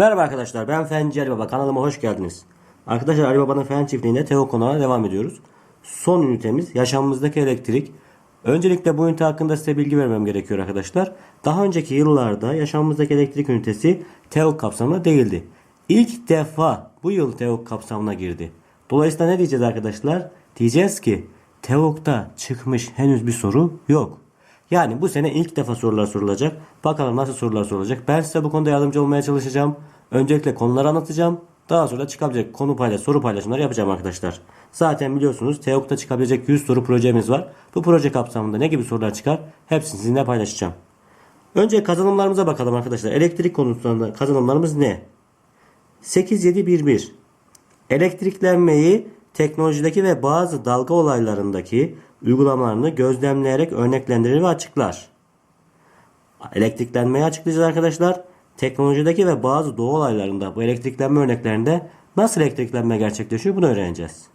Merhaba arkadaşlar ben Fenci Ali Baba kanalıma hoş geldiniz. Arkadaşlar Ali Baba'nın fen çiftliğinde Teo konağına devam ediyoruz. Son ünitemiz yaşamımızdaki elektrik. Öncelikle bu ünite hakkında size bilgi vermem gerekiyor arkadaşlar. Daha önceki yıllarda yaşamımızdaki elektrik ünitesi TEOK kapsamında değildi. İlk defa bu yıl TEOK kapsamına girdi. Dolayısıyla ne diyeceğiz arkadaşlar? Diyeceğiz ki TEOK'ta çıkmış henüz bir soru yok. Yani bu sene ilk defa sorular sorulacak. Bakalım nasıl sorular sorulacak. Ben size bu konuda yardımcı olmaya çalışacağım. Öncelikle konuları anlatacağım. Daha sonra çıkabilecek konu paylaş, soru paylaşımları yapacağım arkadaşlar. Zaten biliyorsunuz TEOK'ta çıkabilecek 100 soru projemiz var. Bu proje kapsamında ne gibi sorular çıkar? Hepsini sizinle paylaşacağım. Önce kazanımlarımıza bakalım arkadaşlar. Elektrik konusunda kazanımlarımız ne? 8711 Elektriklenmeyi teknolojideki ve bazı dalga olaylarındaki uygulamalarını gözlemleyerek örneklendirir ve açıklar. Elektriklenmeyi açıklayacağız arkadaşlar. Teknolojideki ve bazı doğa olaylarında bu elektriklenme örneklerinde nasıl elektriklenme gerçekleşiyor bunu öğreneceğiz.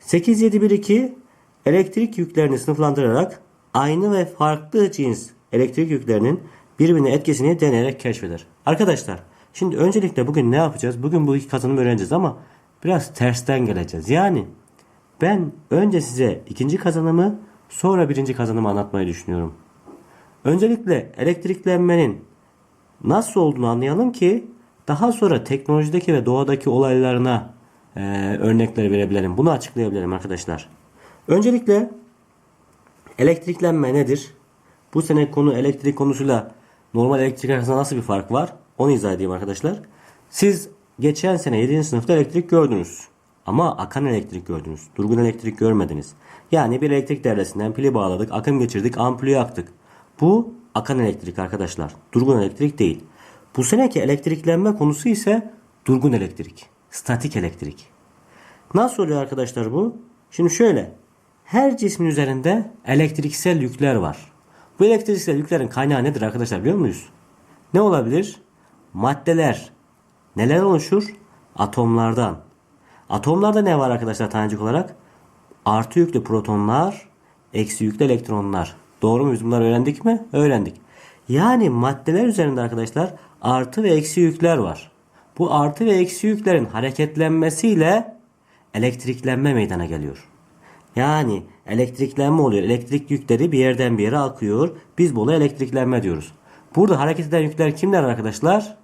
8712 elektrik yüklerini sınıflandırarak aynı ve farklı cins elektrik yüklerinin birbirine etkisini deneyerek keşfeder. Arkadaşlar şimdi öncelikle bugün ne yapacağız? Bugün bu iki kazanımı öğreneceğiz ama biraz tersten geleceğiz. Yani ben önce size ikinci kazanımı sonra birinci kazanımı anlatmayı düşünüyorum. Öncelikle elektriklenmenin nasıl olduğunu anlayalım ki daha sonra teknolojideki ve doğadaki olaylarına e, örnekler verebilelim. Bunu açıklayabilirim arkadaşlar. Öncelikle elektriklenme nedir? Bu sene konu elektrik konusuyla normal elektrik arasında nasıl bir fark var? Onu izah edeyim arkadaşlar. Siz geçen sene 7. sınıfta elektrik gördünüz. Ama akan elektrik gördünüz. Durgun elektrik görmediniz. Yani bir elektrik devresinden pili bağladık, akım geçirdik, ampulü yaktık. Bu akan elektrik arkadaşlar. Durgun elektrik değil. Bu seneki elektriklenme konusu ise durgun elektrik. Statik elektrik. Nasıl oluyor arkadaşlar bu? Şimdi şöyle. Her cismin üzerinde elektriksel yükler var. Bu elektriksel yüklerin kaynağı nedir arkadaşlar biliyor muyuz? Ne olabilir? Maddeler. Neler oluşur? Atomlardan. Atomlarda ne var arkadaşlar tanecik olarak? Artı yüklü protonlar, eksi yüklü elektronlar. Doğru mu? Biz bunları öğrendik mi? Öğrendik. Yani maddeler üzerinde arkadaşlar artı ve eksi yükler var. Bu artı ve eksi yüklerin hareketlenmesiyle elektriklenme meydana geliyor. Yani elektriklenme oluyor. Elektrik yükleri bir yerden bir yere akıyor. Biz buna elektriklenme diyoruz. Burada hareket eden yükler kimler arkadaşlar?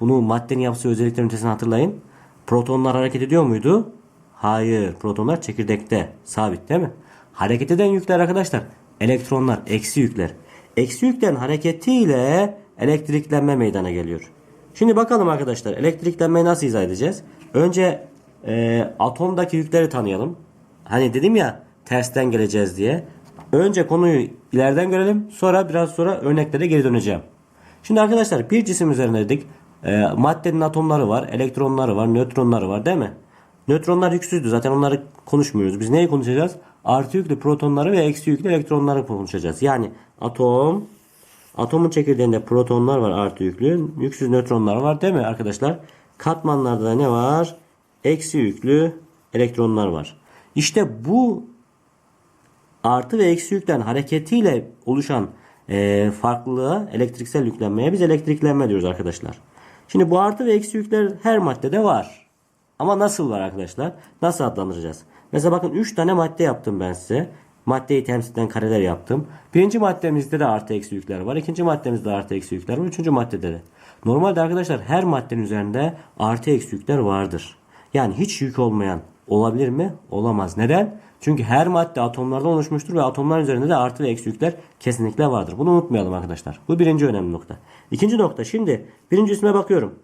Bunu maddenin yapısı özellikler ünitesini hatırlayın. Protonlar hareket ediyor muydu? Hayır. Protonlar çekirdekte. Sabit değil mi? Hareket eden yükler arkadaşlar. Elektronlar. Eksi yükler. Eksi yüklerin hareketiyle elektriklenme meydana geliyor. Şimdi bakalım arkadaşlar elektriklenmeyi nasıl izah edeceğiz? Önce e, atomdaki yükleri tanıyalım. Hani dedim ya tersten geleceğiz diye. Önce konuyu ileriden görelim. Sonra biraz sonra örneklere geri döneceğim. Şimdi arkadaşlar bir cisim üzerine dedik. E, maddenin atomları var, elektronları var, nötronları var değil mi? Nötronlar yüksüzdü. Zaten onları konuşmuyoruz. Biz neyi konuşacağız? Artı yüklü protonları ve eksi yüklü elektronları konuşacağız. Yani atom, atomun çekirdeğinde protonlar var artı yüklü. Yüksüz nötronlar var değil mi arkadaşlar? Katmanlarda da ne var? Eksi yüklü elektronlar var. İşte bu artı ve eksi yüklen hareketiyle oluşan e, farklılığa elektriksel yüklenmeye biz elektriklenme diyoruz arkadaşlar. Şimdi bu artı ve eksi yükler her maddede var. Ama nasıl var arkadaşlar? Nasıl adlandıracağız? Mesela bakın 3 tane madde yaptım ben size. Maddeyi temsil eden kareler yaptım. Birinci maddemizde de artı eksi yükler var. İkinci maddemizde de artı eksi yükler var. Üçüncü maddede de. Normalde arkadaşlar her maddenin üzerinde artı eksi yükler vardır. Yani hiç yük olmayan olabilir mi? Olamaz. Neden? Çünkü her madde atomlardan oluşmuştur ve atomlar üzerinde de artı ve eksi yükler kesinlikle vardır. Bunu unutmayalım arkadaşlar. Bu birinci önemli nokta. İkinci nokta şimdi birinci isme bakıyorum.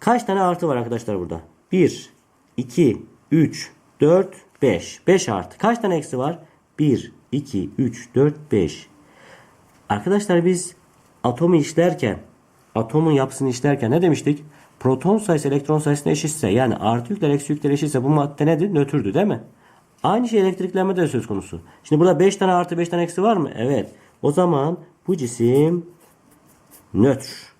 Kaç tane artı var arkadaşlar burada? 1, 2, 3, 4, 5. 5 artı. Kaç tane eksi var? 1, 2, 3, 4, 5. Arkadaşlar biz atomu işlerken, atomun yapısını işlerken ne demiştik? Proton sayısı elektron sayısına eşitse yani artı yükler eksi yükler eşitse bu madde nedir? Nötrdü değil mi? Aynı şey elektriklenme de söz konusu. Şimdi burada 5 tane artı 5 tane eksi var mı? Evet. O zaman bu cisim nötr.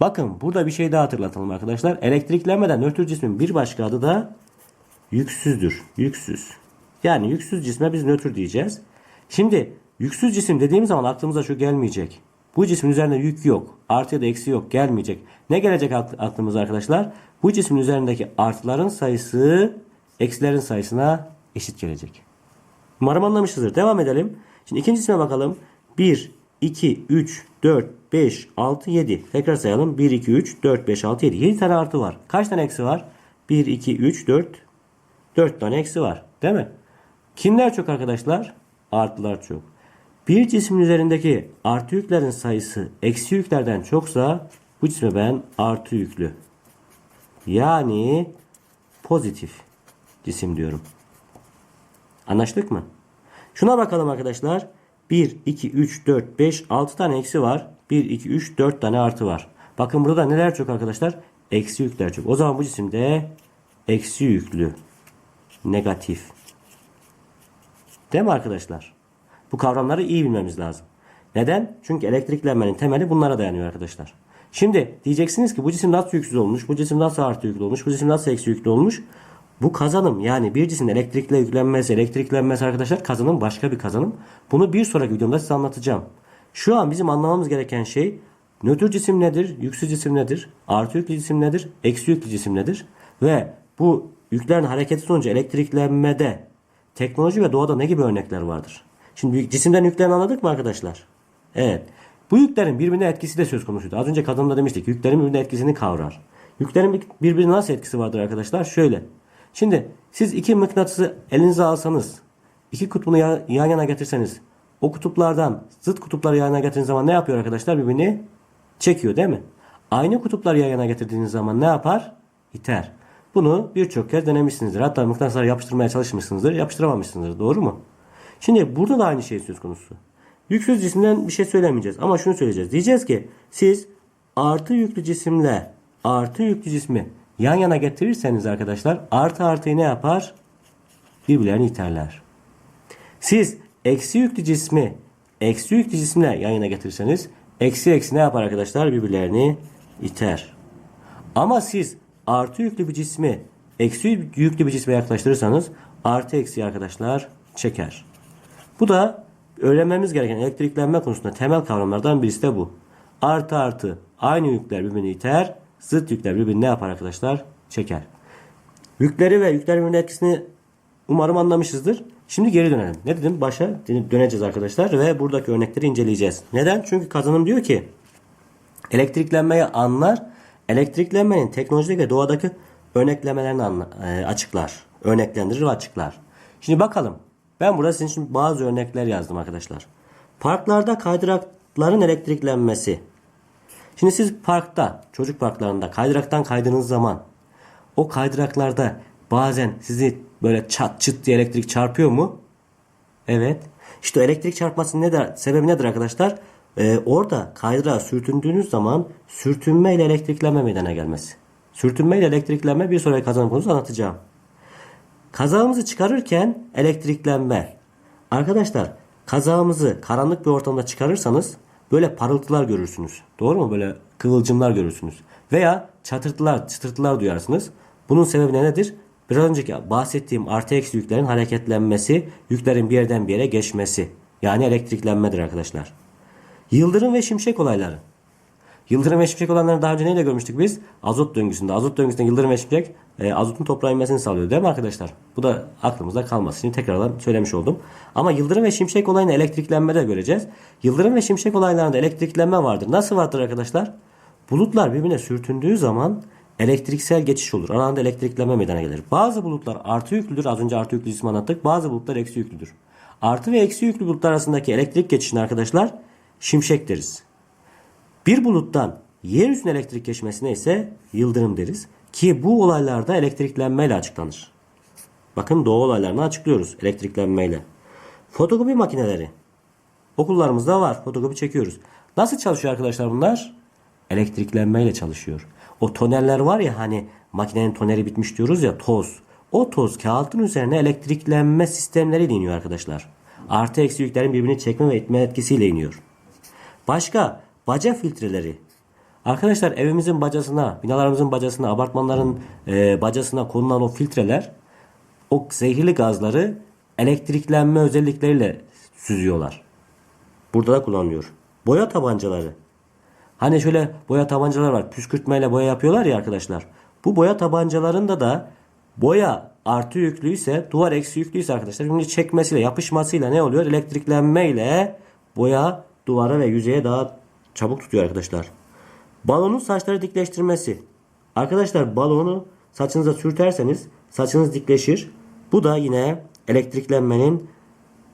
Bakın burada bir şey daha hatırlatalım arkadaşlar. Elektriklenmeden nötr cismin bir başka adı da yüksüzdür. Yüksüz. Yani yüksüz cisme biz nötr diyeceğiz. Şimdi yüksüz cisim dediğimiz zaman aklımıza şu gelmeyecek. Bu cismin üzerinde yük yok. Artı ya da eksi yok. Gelmeyecek. Ne gelecek akl- aklımıza arkadaşlar? Bu cismin üzerindeki artıların sayısı eksilerin sayısına eşit gelecek. Umarım anlamışızdır. Devam edelim. Şimdi ikinci cisme bakalım. 1, 2, 3, 4, 5, 6, 7. Tekrar sayalım. 1, 2, 3, 4, 5, 6, 7. 7 tane artı var. Kaç tane eksi var? 1, 2, 3, 4. 4 tane eksi var. Değil mi? Kimler çok arkadaşlar? Artılar çok. Bir cismin üzerindeki artı yüklerin sayısı eksi yüklerden çoksa bu cisme ben artı yüklü. Yani pozitif cisim diyorum. Anlaştık mı? Şuna bakalım arkadaşlar. 1, 2, 3, 4, 5, 6 tane eksi var. 1, 2, 3, 4 tane artı var. Bakın burada neler çok arkadaşlar? Eksi yükler çok. O zaman bu cisimde eksi yüklü. Negatif. Değil mi arkadaşlar? Bu kavramları iyi bilmemiz lazım. Neden? Çünkü elektriklenmenin temeli bunlara dayanıyor arkadaşlar. Şimdi diyeceksiniz ki bu cisim nasıl yüksüz olmuş, bu cisim nasıl artı yüklü olmuş, bu cisim nasıl eksi yüklü olmuş. Bu kazanım yani bir cismin elektrikle yüklenmesi, elektriklenmesi arkadaşlar kazanım başka bir kazanım. Bunu bir sonraki videomda size anlatacağım. Şu an bizim anlamamız gereken şey nötr cisim nedir, yüksüz cisim nedir, artı yüklü cisim nedir, eksi yüklü cisim nedir ve bu yüklerin hareketi sonucu elektriklenmede teknoloji ve doğada ne gibi örnekler vardır? Şimdi cisimden yüklerini anladık mı arkadaşlar? Evet. Bu yüklerin birbirine etkisi de söz konusuydu. Az önce kadında demiştik. Yüklerin birbirine etkisini kavrar. Yüklerin bir- birbirine nasıl etkisi vardır arkadaşlar? Şöyle. Şimdi siz iki mıknatısı elinize alsanız, iki kutbunu ya- yan yana getirseniz, o kutuplardan zıt kutupları yan yana getirdiğiniz zaman ne yapıyor arkadaşlar? Birbirini çekiyor değil mi? Aynı kutupları yan yana getirdiğiniz zaman ne yapar? İter. Bunu birçok kez denemişsinizdir. Hatta mıknatısları yapıştırmaya çalışmışsınızdır. Yapıştıramamışsınızdır. Doğru mu? Şimdi burada da aynı şey söz konusu. Yüksüz cisimden bir şey söylemeyeceğiz. Ama şunu söyleyeceğiz. Diyeceğiz ki siz artı yüklü cisimle artı yüklü cismi yan yana getirirseniz arkadaşlar artı artıyı ne yapar? Birbirlerini iterler. Siz eksi yüklü cismi eksi yüklü cisimle yan yana getirirseniz eksi eksi ne yapar arkadaşlar? Birbirlerini iter. Ama siz artı yüklü bir cismi eksi yüklü bir cisme yaklaştırırsanız artı eksi arkadaşlar çeker. Bu da öğrenmemiz gereken elektriklenme konusunda temel kavramlardan birisi de bu. Artı artı aynı yükler birbirini iter, zıt yükler birbirini ne yapar arkadaşlar? Çeker. Yükleri ve yüklerin etkisini umarım anlamışızdır. Şimdi geri dönelim. Ne dedim? Başa döneceğiz arkadaşlar ve buradaki örnekleri inceleyeceğiz. Neden? Çünkü kazanım diyor ki elektriklenmeyi anlar, elektriklenmenin teknolojik ve doğadaki örneklemelerini anla- e, açıklar. Örneklendirir ve açıklar. Şimdi bakalım. Ben burada sizin için bazı örnekler yazdım arkadaşlar. Parklarda kaydırakların elektriklenmesi. Şimdi siz parkta, çocuk parklarında kaydıraktan kaydığınız zaman o kaydıraklarda bazen sizi böyle çat çıt diye elektrik çarpıyor mu? Evet. İşte elektrik çarpmasının nedir, sebebi nedir arkadaşlar? Ee, orada kaydırağa sürtündüğünüz zaman sürtünme ile elektriklenme meydana gelmesi. Sürtünme ile elektriklenme bir sonraki kazanım konusu anlatacağım. Kazağımızı çıkarırken elektriklenme. Arkadaşlar kazağımızı karanlık bir ortamda çıkarırsanız böyle parıltılar görürsünüz. Doğru mu? Böyle kıvılcımlar görürsünüz. Veya çatırtılar, çıtırtılar duyarsınız. Bunun sebebi ne nedir? Biraz önceki bahsettiğim artı eksi yüklerin hareketlenmesi, yüklerin bir yerden bir yere geçmesi. Yani elektriklenmedir arkadaşlar. Yıldırım ve şimşek olayları. Yıldırım ve şimşek olanları daha önce neyle görmüştük biz? Azot döngüsünde. Azot döngüsünde yıldırım ve şimşek e, azotun toprağa inmesini sağlıyor değil mi arkadaşlar? Bu da aklımızda kalmasın. Şimdi tekrardan söylemiş oldum. Ama yıldırım ve şimşek olayını elektriklenme de göreceğiz. Yıldırım ve şimşek olaylarında elektriklenme vardır. Nasıl vardır arkadaşlar? Bulutlar birbirine sürtündüğü zaman elektriksel geçiş olur. Aralarında elektriklenme meydana gelir. Bazı bulutlar artı yüklüdür. Az önce artı yüklü cismi anlattık. Bazı bulutlar eksi yüklüdür. Artı ve eksi yüklü bulutlar arasındaki elektrik geçişine arkadaşlar şimşek deriz. Bir buluttan yeryüzüne elektrik geçmesine ise yıldırım deriz. Ki bu olaylarda elektriklenmeyle açıklanır. Bakın doğu olaylarını açıklıyoruz elektriklenmeyle. Fotokopi makineleri. Okullarımızda var. Fotokopi çekiyoruz. Nasıl çalışıyor arkadaşlar bunlar? Elektriklenmeyle çalışıyor. O tonerler var ya hani makinenin toneri bitmiş diyoruz ya toz. O toz kağıtın üzerine elektriklenme sistemleriyle iniyor arkadaşlar. Artı eksi yüklerin birbirini çekme ve itme etkisiyle iniyor. Başka baca filtreleri. Arkadaşlar evimizin bacasına, binalarımızın bacasına, apartmanların e, bacasına konulan o filtreler o zehirli gazları elektriklenme özellikleriyle süzüyorlar. Burada da kullanılıyor. boya tabancaları. Hani şöyle boya tabancaları var. Püskürtmeyle boya yapıyorlar ya arkadaşlar. Bu boya tabancalarında da boya artı yüklüyse duvar eksi yüklüyse arkadaşlar şimdi çekmesiyle yapışmasıyla ne oluyor? Elektriklenmeyle boya duvara ve yüzeye daha çabuk tutuyor arkadaşlar. Balonun saçları dikleştirmesi. Arkadaşlar balonu saçınıza sürterseniz saçınız dikleşir. Bu da yine elektriklenmenin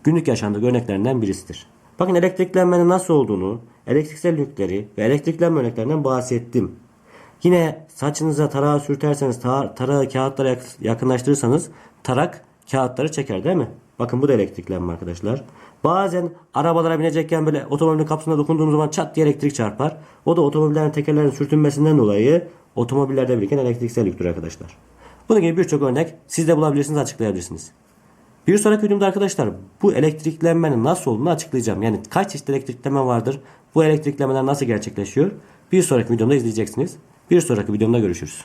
günlük yaşamda örneklerinden birisidir. Bakın elektriklenmenin nasıl olduğunu, elektriksel yükleri ve elektriklenme örneklerinden bahsettim. Yine saçınıza tarağı sürterseniz, tar- tarağı kağıtlara yak- yakınlaştırırsanız tarak kağıtları çeker değil mi? Bakın bu da elektriklenme arkadaşlar. Bazen arabalara binecekken böyle otomobilin kapısına dokunduğunuz zaman çat diye elektrik çarpar. O da otomobillerin tekerlerinin sürtünmesinden dolayı otomobillerde biriken elektriksel yüktür arkadaşlar. Bunun gibi birçok örnek siz de bulabilirsiniz, açıklayabilirsiniz. Bir sonraki videomda arkadaşlar bu elektriklenmenin nasıl olduğunu açıklayacağım. Yani kaç çeşit elektriklenme vardır? Bu elektriklenmeler nasıl gerçekleşiyor? Bir sonraki videomda izleyeceksiniz. Bir sonraki videomda görüşürüz.